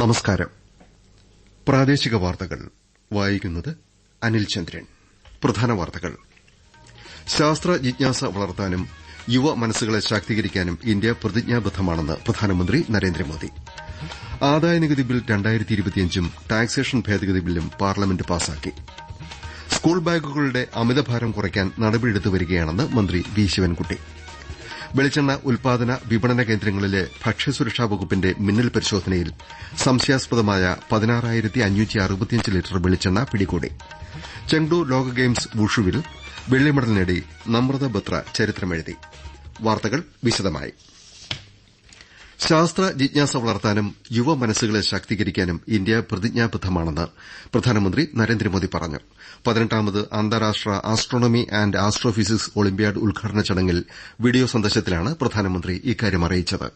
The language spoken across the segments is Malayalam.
നമസ്കാരം. പ്രാദേശിക വാർത്തകൾ. വായിക്കുന്നത് അനിൽ ചന്ദ്രൻ. പ്രധാന വാർത്തകൾ. ശാസ്ത്ര ജിജ്ഞാസ വളർത്താനും യുവ മനസ്സുകളെ ശാക്തീകരിക്കാനും ഇന്ത്യ പ്രതിജ്ഞാബദ്ധമാണെന്ന് പ്രധാനമന്ത്രി നരേന്ദ്രമോദി. ആദായനികുതി ബിൽ രണ്ടായിരത്തി ഇരുപത്തിയഞ്ചും ടാക്സേഷൻ ഭേദഗതി ബില്ലും പാർലമെന്റ് പാസാക്കി. സ്കൂൾ ബാഗുകളുടെ അമിതഭാരം കുറയ്ക്കാൻ നടപടിയെടുത്തു വരികയാണെന്ന് മന്ത്രി വി. ശിവൻകുട്ടി. വെളിച്ചെണ്ണ ഉൽപാദന വിപണന കേന്ദ്രങ്ങളിലെ ഭക്ഷ്യസുരക്ഷാ വകുപ്പിന്റെ മിന്നൽ പരിശോധനയിൽ സംശയാസ്പദമായ ലിറ്റർ വെളിച്ചെണ്ണ പിടികൂടി. ചെങ്ഡു ലോക ഗെയിംസ് വുഷുവിൽ വെള്ളിമെഡൽ നേടി നമ്രത ബത്ര ചരിത്രമെഴുതി. വാർത്തകൾ വിശദമായി. ശാസ്ത്ര ജിജ്ഞാസ വളർത്താനും യുവ മനസ്സുകളെ ശാക്തീകരിക്കാനും ഇന്ത്യ പ്രതിജ്ഞാബദ്ധമാണെന്ന് പ്രധാനമന്ത്രി നരേന്ദ്രമോദി പറഞ്ഞു. പതിനെട്ടാമത് അന്താരാഷ്ട്ര ആസ്ട്രോണമി ആന്റ് ആസ്ട്രോഫിസിക്സ് ഒളിമ്പ്യാഡ് ഉദ്ഘാടന ചടങ്ങിൽ വീഡിയോ സന്ദേശത്തിലാണ് പ്രധാനമന്ത്രി ഇക്കാര്യം അറിയിച്ചത്.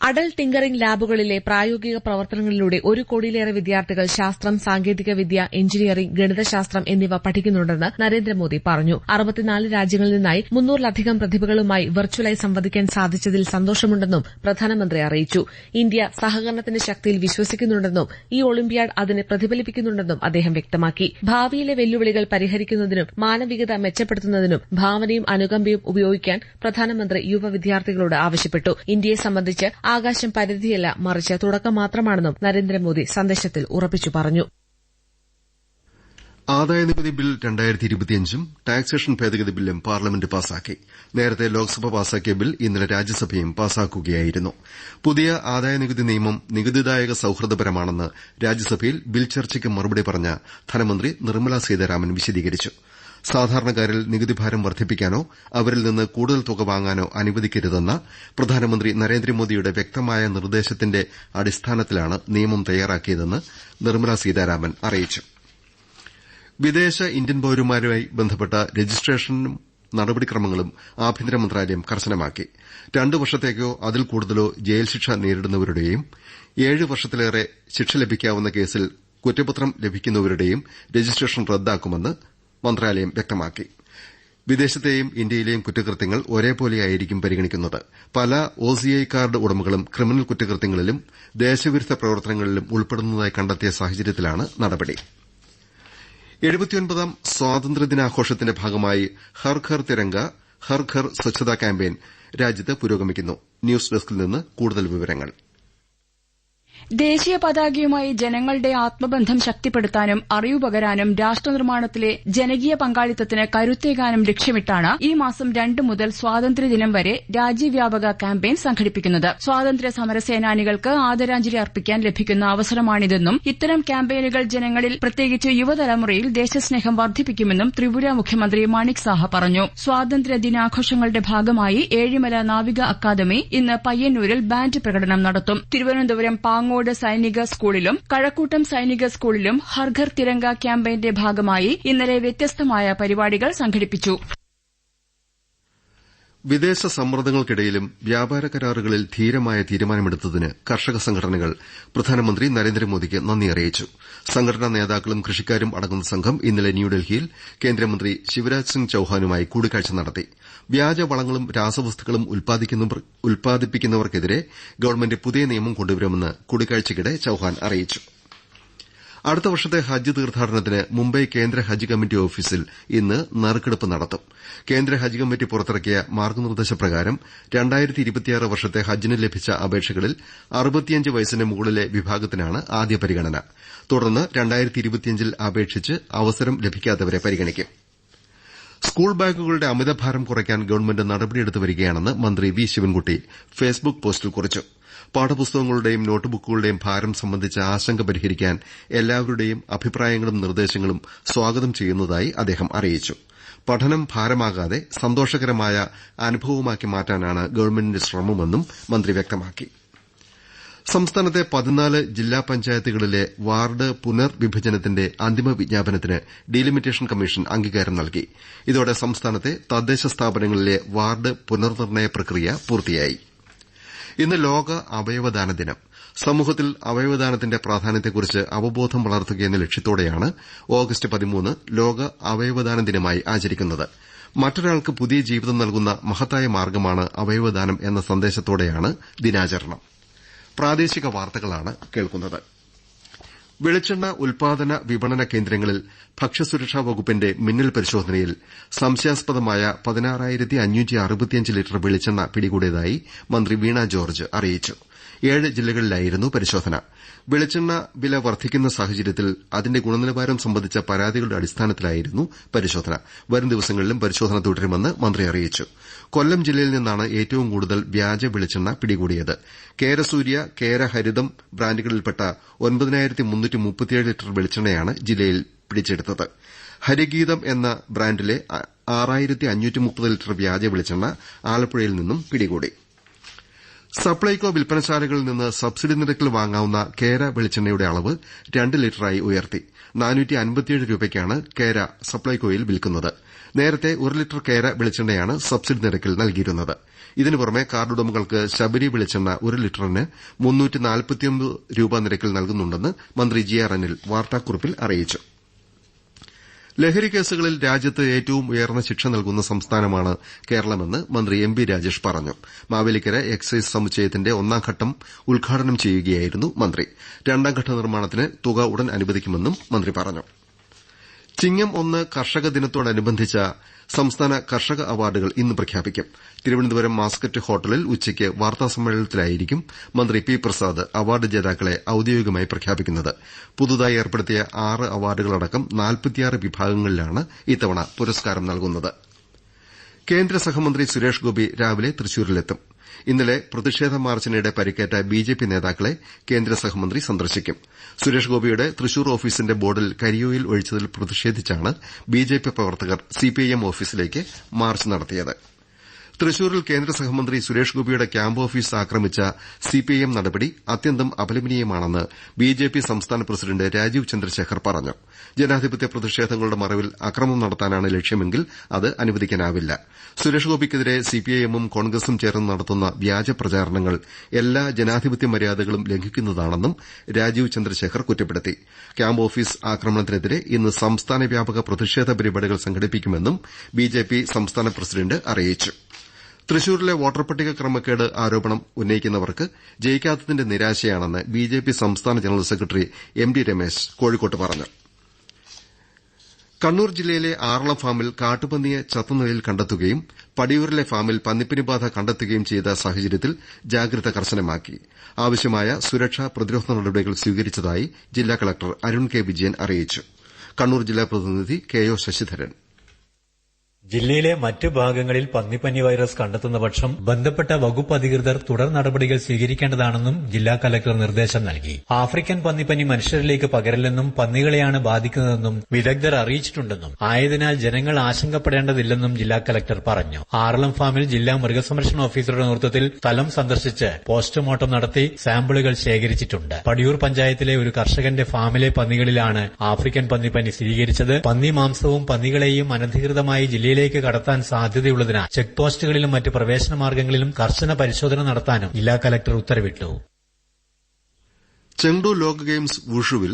അടൽ ടിങ്കറിംഗ് ലാബുകളിലെ പ്രായോഗിക പ്രവർത്തനങ്ങളിലൂടെ ഒരു കോടിയിലേറെ വിദ്യാർത്ഥികൾ ശാസ്ത്രം സാങ്കേതിക വിദ്യ എഞ്ചിനീയറിംഗ് ഗണിതശാസ്ത്രം എന്നിവ പഠിക്കുന്നുണ്ടെന്ന് നരേന്ദ്രമോദി പറഞ്ഞു. അറുപത്തിനാല് രാജ്യങ്ങളിൽ നിന്നായി മുന്നൂറിലധികം പ്രതിഭകളുമായി വെർച്വലായി സംവദിക്കാൻ സാധിച്ചതിൽ സന്തോഷമുണ്ടെന്നും പ്രധാനമന്ത്രി അറിയിച്ചു. ഇന്ത്യ സഹകരണത്തിന്റെ ശക്തിയിൽ വിശ്വസിക്കുന്നുണ്ടെന്നും ഈ ഒളിമ്പ്യാഡ് അതിനെ പ്രതിഫലിപ്പിക്കുന്നുണ്ടെന്നും അദ്ദേഹം വ്യക്തമാക്കി. ഭാവിയിലെ വെല്ലുവിളികൾ പരിഹരിക്കുന്നതിനും മാനവികത മെച്ചപ്പെടുത്തുന്നതിനും ഭാവനയും അനുകമ്പയും ഉപയോഗിക്കാൻ പ്രധാനമന്ത്രി യുവ വിദ്യാർത്ഥികളോട് ആവശ്യപ്പെട്ടു. ഇന്ത്യയെ സംബന്ധിച്ച് ആകാശം പരിധിയല്ല മറിച്ച് തുടക്കം മാത്രമാണെന്നും നരേന്ദ്രമോദി സന്ദേശത്തിൽ ഉറപ്പിച്ചു പറഞ്ഞു. ആദായനികുതി ബിൽ രണ്ടായിരത്തി ഇരുപത്തിയഞ്ചും ടാക്സേഷൻ ഭേദഗതി ബില്ലും പാർലമെന്റ് പാസാക്കി. നേരത്തെ ലോക്സഭ പാസാക്കിയ ബിൽ ഇന്നലെ രാജ്യസഭയും പാസാക്കുകയായിരുന്നു. പുതിയ ആദായനികുതി നിയമം നികുതിദായക സൌഹൃദപരമാണെന്ന് രാജ്യസഭയിൽ ബിൽ ചർച്ചയ്ക്ക് മറുപടി പറഞ്ഞ ധനമന്ത്രി നിർമ്മലാ സീതാരാമൻ വിശദീകരിച്ചു. സാധാരണക്കാരിൽ നികുതിഭാരം വർദ്ധിപ്പിക്കാനോ അവരിൽ നിന്ന് കൂടുതൽ തുക വാങ്ങാനോ അനുവദിക്കരുതെന്ന പ്രധാനമന്ത്രി നരേന്ദ്രമോദിയുടെ വ്യക്തമായ നിർദ്ദേശത്തിന്റെ അടിസ്ഥാനത്തിലാണ് നിയമം തയ്യാറാക്കിയതെന്ന് നിർമ്മലാ സീതാരാമൻ അറിയിച്ചു. വിദേശ ഇന്ത്യൻ പൌരന്മാരുമായി ബന്ധപ്പെട്ട രജിസ്ട്രേഷനും നടപടിക്രമങ്ങളും ആഭ്യന്തര മന്ത്രാലയം കർശനമാക്കി. രണ്ടു വർഷത്തേക്കോ അതിൽ കൂടുതലോ ജയിൽ ശിക്ഷ നേരിടുന്നവരുടെയും ഏഴ് വർഷത്തിലേറെ ശിക്ഷ ലഭിക്കാവുന്ന കേസിൽ കുറ്റപത്രം ലഭിക്കുന്നവരുടെയും രജിസ്ട്രേഷൻ റദ്ദാക്കുമെന്ന് മന്ത്രാലയം വ്യക്തമാക്കി. വിദേശത്തെയും ഇന്ത്യയിലെയും കുറ്റകൃത്യങ്ങൾ ഒരേപോലെയായിരിക്കും പരിഗണിക്കുന്നത്. പല ഒസിഐ കാർഡ് ഉടമകളും ക്രിമിനൽ കുറ്റകൃത്യങ്ങളിലും ദേശവിരുദ്ധ പ്രവർത്തനങ്ങളിലും ഉൾപ്പെടുന്നതായി കണ്ടെത്തിയ സാഹചര്യത്തിലാണ് നടപടി. എഴുപത്തിയൊൻപതാം സ്വാതന്ത്ര്യദിനാഘോഷത്തിന്റെ ഭാഗമായി ഹർ ഘർ തിരങ്ക ഹർ ഘർ സ്വച്ഛതാ ക്യാമ്പയിൻ രാജ്യത്ത് പുരോഗമിക്കുന്നു. ന്യൂസ് ഡെസ്കിൽ നിന്ന് കൂടുതൽ വിവരങ്ങൾ. ദേശീയ പതാകയുമായി ജനങ്ങളുടെ ആത്മബന്ധം ശക്തിപ്പെടുത്താനും അറിവ് പകരാനും രാഷ്ട്രനിർമ്മാണത്തിലെ ജനകീയ പങ്കാളിത്തത്തിന് കരുത്തേകാനും ലക്ഷ്യമിട്ടാണ് ഈ മാസം രണ്ട് മുതൽ സ്വാതന്ത്ര്യദിനം വരെ രാജ്യവ്യാപക ക്യാമ്പയിൻ സംഘടിപ്പിക്കുന്നത്. സ്വാതന്ത്ര്യ സമരസേനാനികൾക്ക് ആദരാഞ്ജലി അർപ്പിക്കാൻ ലഭിക്കുന്ന അവസരമാണിതെന്നും ഇത്തരം ക്യാമ്പയിനുകൾ ജനങ്ങളിൽ പ്രത്യേകിച്ച് യുവതലമുറയിൽ ദേശസ്നേഹം വർദ്ധിപ്പിക്കുമെന്നും ത്രിപുര മുഖ്യമന്ത്രി മാണിക് സാഹ പറഞ്ഞു. സ്വാതന്ത്ര്യ ദിനാഘോഷങ്ങളുടെ ഭാഗമായി ഏഴിമല നാവിക അക്കാദമി ഇന്ന് പയ്യന്നൂരിൽ ബാൻഡ് പ്രകടനം നടത്തും. തിരുവനന്തപുരം പാങ്ങോട് സൈനിക സ്കൂളിലും കഴക്കൂട്ടം സൈനിക സ്കൂളിലും ഹർഘർ തിരങ്ക ക്യാമ്പയിന്റെ ഭാഗമായി ഇന്നലെ വ്യത്യസ്തമായ പരിപാടികൾ സംഘടിപ്പിച്ചു. വിദേശ സമ്മർദ്ദങ്ങൾക്കിടയിലും വ്യാപാര കരാറുകളിൽ ധീരമായ തീരുമാനമെടുത്തതിന് കർഷക സംഘടനകൾ പ്രധാനമന്ത്രി നരേന്ദ്രമോദിക്ക് നന്ദി അറിയിച്ചു. സംഘടനാ നേതാക്കളും കൃഷിക്കാരും അടങ്ങുന്ന സംഘം ഇന്നലെ ന്യൂഡൽഹിയിൽ കേന്ദ്രമന്ത്രി ശിവരാജ് സിംഗ് ചൌഹാനുമായി കൂടിക്കാഴ്ച നടത്തി. വ്യാജവളങ്ങളും രാസവസ്തുക്കളും ഉൽപ്പാദിപ്പിക്കുന്നവർക്കെതിരെ ഗവൺമെന്റ് പുതിയ നിയമം കൊണ്ടുവരുമെന്ന് കൂടിക്കാഴ്ചയ്ക്കിടെ ചൌഹാൻ അറിയിച്ചു. അടുത്ത വർഷത്തെ ഹജ്ജ് തീർത്ഥാടനത്തിന് മുംബൈ കേന്ദ്ര ഹജ്ജ് കമ്മിറ്റി ഓഫീസിൽ ഇന്ന് നറുക്കെടുപ്പ് നടത്തും. കേന്ദ്ര ഹജ്ജ് കമ്മിറ്റി പുറത്തിറക്കിയ മാർഗനിർദ്ദേശപ്രകാരം വർഷത്തെ ഹജ്ജിന് ലഭിച്ച അപേക്ഷകളിൽ വയസ്സിന് മുകളിലെ വിഭാഗത്തിനാണ് ആദ്യ പരിഗണന. തുടർന്ന് അപേക്ഷിച്ച് അവസരം ലഭിക്കാത്തവരെ പരിഗണിക്കും. സ്കൂൾ ബാഗുകളുടെ അമിതഭാരം കുറയ്ക്കാൻ ഗവൺമെന്റ് നടപടിയെടുത്തു വരികയാണെന്ന് മന്ത്രി വി ശിവൻകുട്ടി ഫേസ്ബുക്ക് പോസ്റ്റിൽ കുറിച്ചു. പാഠപുസ്തകങ്ങളുടെയും നോട്ട്ബുക്കുകളുടെയും ഭാരം സംബന്ധിച്ച ആശങ്ക പരിഹരിക്കാൻ എല്ലാവരുടെയും അഭിപ്രായങ്ങളും നിർദ്ദേശങ്ങളും സ്വാഗതം ചെയ്യുന്നതായി അദ്ദേഹം അറിയിച്ചു. പഠനം ഭാരമാകാതെ സന്തോഷകരമായ അനുഭവമാക്കി മാറ്റാനാണ് ഗവൺമെന്റിന്റെ ശ്രമമെന്നും മന്ത്രി വ്യക്തമാക്കി. സംസ്ഥാനത്തെ പതിനാല് ജില്ലാ പഞ്ചായത്തുകളിലെ വാർഡ് പുനർവിഭജനത്തിന്റെ അന്തിമ വിജ്ഞാപനത്തിന് ഡീലിമിറ്റേഷൻ കമ്മീഷൻ അംഗീകാരം നൽകി. ഇതോടെ സംസ്ഥാനത്തെ തദ്ദേശ സ്ഥാപനങ്ങളിലെ വാർഡ് പുനർനിർണയ പ്രക്രിയ പൂർത്തിയായി. ഇന്ന് ലോക അവയവദാന ദിനം. സമൂഹത്തിൽ അവയവദാനത്തിന്റെ പ്രാധാന്യത്തെക്കുറിച്ച് അവബോധം വളർത്തുകയെന്ന ലക്ഷ്യത്തോടെയാണ് ഓഗസ്റ്റ് പതിമൂന്ന് ലോക അവയവദാന ദിനമായി ആചരിക്കുന്നത്. മറ്റൊരാൾക്ക് പുതിയ ജീവിതം നൽകുന്ന മഹത്തായ മാർഗമാണ് അവയവദാനം എന്ന സന്ദേശത്തോടെയാണ് ദിനാചരണം. കേൾക്കുന്നത്. വെളിച്ചെണ്ണ ഉൽപാദന വിപണന കേന്ദ്രങ്ങളിൽ ഭക്ഷ്യസുരക്ഷാ വകുപ്പിന്റെ മിന്നൽ പരിശോധനയിൽ സംശയാസ്പദമായ പതിനാറായിരത്തി ലിറ്റർ വെളിച്ചെണ്ണ പിടികൂടിയതായി മന്ത്രി വീണ ജോർജ് അറിയിച്ചു. ഏഴ് ജില്ലകളിലായിരുന്നു പരിശോധന. വെളിച്ചെണ്ണ വില വർദ്ധിക്കുന്ന സാഹചര്യത്തിൽ അതിന്റെ ഗുണനിലവാരം സംബന്ധിച്ച പരാതികളുടെ അടിസ്ഥാനത്തിലായിരുന്നു പരിശോധന. വരും ദിവസങ്ങളിലും പരിശോധന തുടരുമെന്ന് മന്ത്രി അറിയിച്ചു. കൊല്ലം ജില്ലയിൽ നിന്നാണ് ഏറ്റവും കൂടുതൽ വ്യാജ വെളിച്ചെണ്ണ പിടികൂടിയത്. കേരസൂര്യ കേരഹരിതം ബ്രാൻഡുകളിൽപ്പെട്ട ഒൻപതിനായിരത്തി ലിറ്റർ വെളിച്ചെണ്ണയാണ് ജില്ലയിൽ പിടിച്ചെടുത്തത്. ഹരിഗീതം എന്ന ബ്രാൻഡിലെ ആറായിരത്തി ലിറ്റർ വ്യാജ വെളിച്ചെണ്ണ ആലപ്പുഴയിൽ നിന്നും പിടികൂടി. സപ്ലൈകോ വിൽപ്പനശാലകളിൽ നിന്ന് സബ്സിഡി നിരക്കിൽ വാങ്ങാവുന്ന കേര വെളിച്ചെണ്ണയുടെ അളവ് രണ്ട് ലിറ്ററായി ഉയർത്തി. രൂപയ്ക്കാണ് കേര സപ്ലൈകോയിൽ വിൽക്കുന്നത്. നേരത്തെ ഒരു ലിറ്റർ കേര വെളിച്ചെണ്ണയാണ് സബ്സിഡി നിരക്കിൽ നൽകിയിരുന്നത്. ഇതിനു പുറമെ കാർഡുടമകൾക്ക് ശബരി വെളിച്ചെണ്ണ ഒരു ലിറ്ററിന് രൂപ നിരക്കിൽ നൽകുന്നുണ്ടെന്ന് മന്ത്രി ജി ആർ അനിൽ വാർത്താക്കുറിപ്പിൽ അറിയിച്ചു. ലഹരി കേസുകളിൽ രാജ്യത്ത് ഏറ്റവും ഉയർന്ന ശിക്ഷ നൽകുന്ന സംസ്ഥാനമാണ് കേരളമെന്ന് മന്ത്രി എം ബി രാജേഷ് പറഞ്ഞു. മാവേലിക്കര എക്സൈസ് സമുച്ചയത്തിന്റെ ഒന്നാം ഘട്ടം ഉദ്ഘാടനം ചെയ്യുകയായിരുന്നു മന്ത്രി. രണ്ടാംഘട്ട നിർമ്മാണത്തിന് തുക ഉടൻ അനുവദിക്കുമെന്നും മന്ത്രി പറഞ്ഞു. ചിങ്ങം ഒന്ന് കർഷക ദിനത്തോടനുബന്ധിച്ച സംസ്ഥാന കർഷക അവാർഡുകൾ ഇന്ന് പ്രഖ്യാപിക്കും. തിരുവനന്തപുരം മാസ്കറ്റ് ഹോട്ടലിൽ ഉച്ചയ്ക്ക് വാർത്താസമ്മേളനത്തിലായിരിക്കും മന്ത്രി പി പ്രസാദ് അവാർഡ് ജേതാക്കളെ ഔദ്യോഗികമായി പ്രഖ്യാപിക്കുന്നത്. പുതുതായി ഏർപ്പെടുത്തിയ ആറ് അവാർഡുകളടക്കം നാൽപ്പത്തിയാറ് വിഭാഗങ്ങളിലാണ് ഇത്തവണ പുരസ്കാരം നൽകുന്നത്. കേന്ദ്ര സഹമന്ത്രി സുരേഷ് ഗോപി രാവിലെ തൃശൂരിലെത്തും. ഇന്നലെ പ്രതിഷേധ മാർച്ചിനിടെ പരിക്കേറ്റ ബിജെപി നേതാക്കളെ കേന്ദ്ര സഹമന്ത്രി സന്ദർശിക്കും. സുരേഷ് ഗോപിയുടെ തൃശൂർ ഓഫീസിന്റെ ബോർഡിൽ കരിയോയിൽ ഒഴിച്ചതിൽ പ്രതിഷേധിച്ചാണ് ബിജെപി പ്രവർത്തകർ സിപിഐഎം ഓഫീസിലേക്ക് മാർച്ച് നടത്തിയത്. തൃശൂരിൽ കേന്ദ്ര സഹമന്ത്രി സുരേഷ് ഗോപിയുടെ ക്യാമ്പ് ഓഫീസ് ആക്രമിച്ച സിപിഐഎം നടപടി അത്യന്തം അപലപനീയമാണെന്ന് ബിജെപി സംസ്ഥാന പ്രസിഡന്റ് രാജീവ് ചന്ദ്രശേഖർ പറഞ്ഞു. ജനാധിപത്യ പ്രതിഷേധങ്ങളുടെ മറവിൽ അക്രമം നടത്താനാണ് ലക്ഷ്യമെങ്കിൽ അത് അനുവദിക്കാനാവില്ല. സുരേഷ് ഗോപിക്കെതിരെ സിപിഐഎമ്മും കോൺഗ്രസും ചേർന്ന് നടത്തുന്ന വ്യാജ പ്രചാരണങ്ങൾ എല്ലാ ജനാധിപത്യ മര്യാദകളും ലംഘിക്കുന്നതാണെന്നും രാജീവ് ചന്ദ്രശേഖർ കുറ്റപ്പെടുത്തി. ക്യാമ്പ് ഓഫീസ് ആക്രമണത്തിനെതിരെ ഇന്ന് സംസ്ഥാന വ്യാപക പ്രതിഷേധ പരിപാടികൾ സംഘടിപ്പിക്കുമെന്നും ബിജെപി സംസ്ഥാന പ്രസിഡന്റ് അറിയിച്ചു. തൃശൂരിലെ വോട്ടർപട്ടിക ക്രമക്കേട് ആരോപണം ഉന്നയിക്കുന്നവർക്ക് ജയിക്കാത്തതിന്റെ നിരാശയാണെന്ന് ബിജെപി സംസ്ഥാന general secretary M D Ramesh കോഴിക്കോട്ട് പറഞ്ഞു. കണ്ണൂർ ജില്ലയിലെ ആറള ഫാമിൽ കാട്ടുപന്നിയെ ചത്തനിലയിൽ കണ്ടെത്തുകയും പടിയൂരിലെ ഫാമിൽ പന്നിപ്പനി ബാധ കണ്ടെത്തുകയും ചെയ്ത സാഹചര്യത്തിൽ ജാഗ്രത കർശനമാക്കി. ആവശ്യമായ സുരക്ഷാ പ്രതിരോധ നടപടികൾ സ്വീകരിച്ചതായി ജില്ലാ കലക്ടർ അരുൺ കെ വിജയൻ അറിയിച്ചു. കണ്ണൂർ ജില്ലാ പ്രതിനിധി കെ ഒ ശശിധരൻ. ജില്ലയിലെ മറ്റ് ഭാഗങ്ങളിൽ പന്നിപ്പനി വൈറസ് കണ്ടെത്തുന്ന പക്ഷം ബന്ധപ്പെട്ട വകുപ്പ് അധികൃതർ തുടർ നടപടികൾ സ്വീകരിക്കേണ്ടതാണെന്നും ജില്ലാ കലക്ടർ നിർദ്ദേശം നൽകി. ആഫ്രിക്കൻ പന്നിപ്പനി മനുഷ്യരിലേക്ക് പകരില്ലെന്നും പന്നികളെയാണ് ബാധിക്കുന്നതെന്നും വിദഗ്ധർ അറിയിച്ചിട്ടുണ്ടെന്നും ആയതിനാൽ ജനങ്ങൾ ആശങ്കപ്പെടേണ്ടതില്ലെന്നും ജില്ലാ കലക്ടർ പറഞ്ഞു. ആറളം ഫാമിൽ ജില്ലാ മൃഗസംരക്ഷണ ഓഫീസറുടെ നേതൃത്വത്തിൽ സ്ഥലം സന്ദർശിച്ച് പോസ്റ്റ്മോർട്ടം നടത്തി സാമ്പിളുകൾ ശേഖരിച്ചിട്ടുണ്ട്. പടിയൂർ പഞ്ചായത്തിലെ ഒരു കർഷകന്റെ ഫാമിലെ പന്നികളിലാണ് ആഫ്രിക്കൻ പന്നിപ്പനി സ്ഥിരീകരിച്ചത്. പന്നി മാംസവും പന്നികളെയും അനധികൃതമായി ജില്ലയിൽ ജില്ലയിലേക്ക് കടത്താൻ സാധ്യതയുള്ളതിനാൽ ചെക്ക് പോസ്റ്റുകളിലും മറ്റ് പ്രവേശന മാർഗങ്ങളിലും കർശന പരിശോധന നടത്താനും ജില്ലാ കലക്ടർ ഉത്തരവിട്ടു. ചെങ്ഡു ലോക ഗെയിംസ് വുഷുവിൽ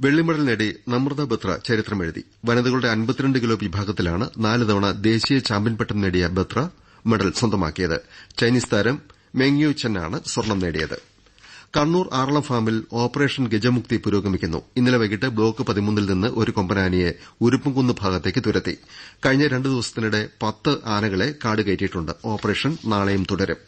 വെള്ളിമെഡൽ നേടി നമ്രത ബത്ര ചരിത്രമെഴുതി. വനിതകളുടെ അൻപത്തിരണ്ട് കിലോ വിഭാഗത്തിലാണ് നാല് തവണ ദേശീയ ചാമ്പ്യൻ പട്ടം നേടിയ ബത്ര മെഡൽ സ്വന്തമാക്കിയത്. ചൈനീസ് താരം മെങ്യു ചെന്നാണ് സ്വർണം നേടിയത്. കണ്ണൂർ ആറളം ഫാമിൽ ഓപ്പറേഷൻ ഗജമുക്തി പുരോഗമിക്കുന്നു. ഇന്നലെ വൈകിട്ട് ബ്ലോക്ക് പതിമൂന്നിൽ നിന്ന് ഒരു കൊമ്പനാനയെ ഉരുപ്പുംകുന്ന് ഭാഗത്തേക്ക് തുരത്തി. കഴിഞ്ഞ രണ്ടു ദിവസത്തിനിടെ പത്ത് ആനകളെ കാട് കയറ്റിയിട്ടുണ്ട്. ഓപ്പറേഷൻ നാളെയും തുടരും.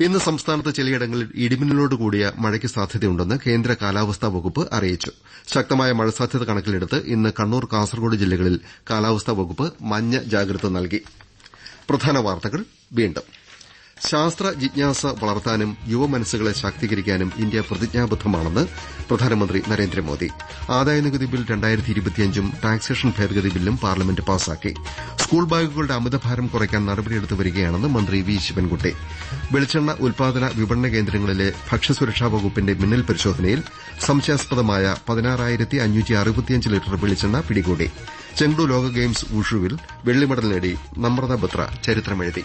ഇന്ന് സംസ്ഥാനത്ത് ചിലയിടങ്ങളിൽ ഇടിമിന്നലോടുകൂടിയ മഴയ്ക്ക് സാധ്യതയുണ്ടെന്ന് കേന്ദ്ര കാലാവസ്ഥാ വകുപ്പ് അറിയിച്ചു. ശക്തമായ മഴ സാധ്യത കണക്കിലെടുത്ത് ഇന്ന് കണ്ണൂർ കാസർകോട് ജില്ലകളിൽ കാലാവസ്ഥാ വകുപ്പ് മഞ്ഞ ജാഗ്രത നൽകി. ശാസ്ത്ര ജിജ്ഞാസ വളർത്താനും യുവമനസ്സുകളെ ശാക്തീകരിക്കാനും ഇന്ത്യ പ്രതിജ്ഞാബദ്ധമാണെന്ന് പ്രധാനമന്ത്രി നരേന്ദ്രമോദി. ആദായനികുതി ബിൽ രണ്ടായിരത്തി ഇരുപത്തിയഞ്ചും ടാക്സേഷൻ ഭേദഗതി ബില്ലും പാർലമെന്റ് പാസാക്കി. സ്കൂൾ ബാഗുകളുടെ അമിതഭാരം കുറയ്ക്കാൻ നടപടിയെടുത്തു വരികയാണെന്ന് മന്ത്രി വി. ശിവൻകുട്ടി. വെളിച്ചെണ്ണ ഉൽപാദന വിപണന കേന്ദ്രങ്ങളിലെ ഭക്ഷ്യസുരക്ഷാ വകുപ്പിന്റെ മിന്നൽ പരിശോധനയിൽ സംശയാസ്പദമായ ലിറ്റർ വെളിച്ചെണ്ണ പിടികൂടി. ചെങ്ഡു ലോക ഗെയിംസ് വുഷുവിൽ വെള്ളിമെഡൽ നേടി നമ്രത ബത്ര ചരിത്രമെഴുതി.